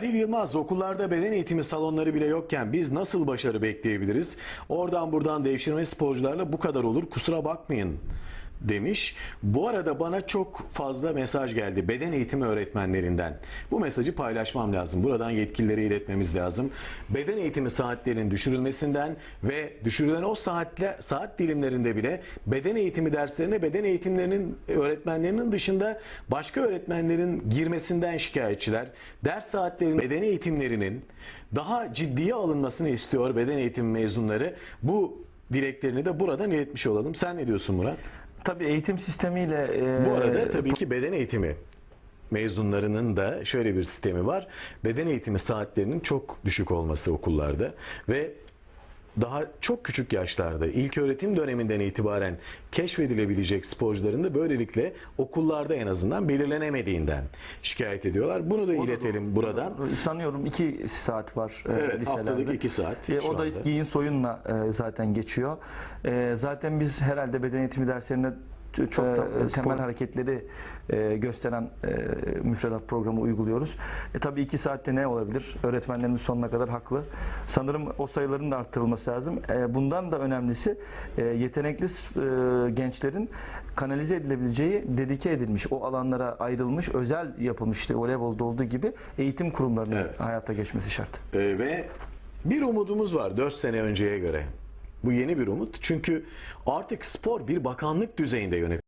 Halil Yılmaz okullarda beden eğitimi salonları bile yokken biz nasıl başarı bekleyebiliriz? Oradan buradan devşirme sporcularla bu kadar olur kusura bakmayın demiş. Bu arada bana çok fazla mesaj geldi beden eğitimi öğretmenlerinden. Bu mesajı paylaşmam lazım. Buradan yetkililere iletmemiz lazım. Beden eğitimi saatlerinin düşürülmesinden ve düşürülen o saatle saat dilimlerinde bile beden eğitimi derslerine beden eğitimlerinin öğretmenlerinin dışında başka öğretmenlerin girmesinden şikayetçiler. Ders saatlerinin beden eğitimlerinin daha ciddiye alınmasını istiyor beden eğitimi mezunları. Bu dileklerini de buradan iletmiş olalım. Sen ne diyorsun Murat? Tabii eğitim sistemiyle e, Bu arada tabii ki beden eğitimi mezunlarının da şöyle bir sistemi var. Beden eğitimi saatlerinin çok düşük olması okullarda ve daha çok küçük yaşlarda ilk öğretim döneminden itibaren keşfedilebilecek sporcuların da böylelikle okullarda en azından belirlenemediğinden şikayet ediyorlar. Bunu da iletelim buradan. sanıyorum iki saat var e, Evet, liselerde. haftalık iki saat E, o da anda. giyin soyunla e, zaten geçiyor. E, zaten biz herhalde beden eğitimi derslerinde çok E, da spor- temel hareketleri e, gösteren e, müfredat programı uyguluyoruz. E, tabii iki saatte ne olabilir? Öğretmenlerimiz sonuna kadar haklı. Sanırım o sayıların da arttırılması lazım. E, bundan da önemlisi e, yetenekli e, gençlerin kanalize edilebileceği dedike edilmiş, o alanlara ayrılmış, özel yapılmış işte voleybolda olduğu gibi eğitim kurumlarının Evet. hayata geçmesi şart. Ee, ve bir umudumuz var 4 sene önceye göre. Bu yeni bir umut. Çünkü artık spor bir bakanlık düzeyinde yönetim.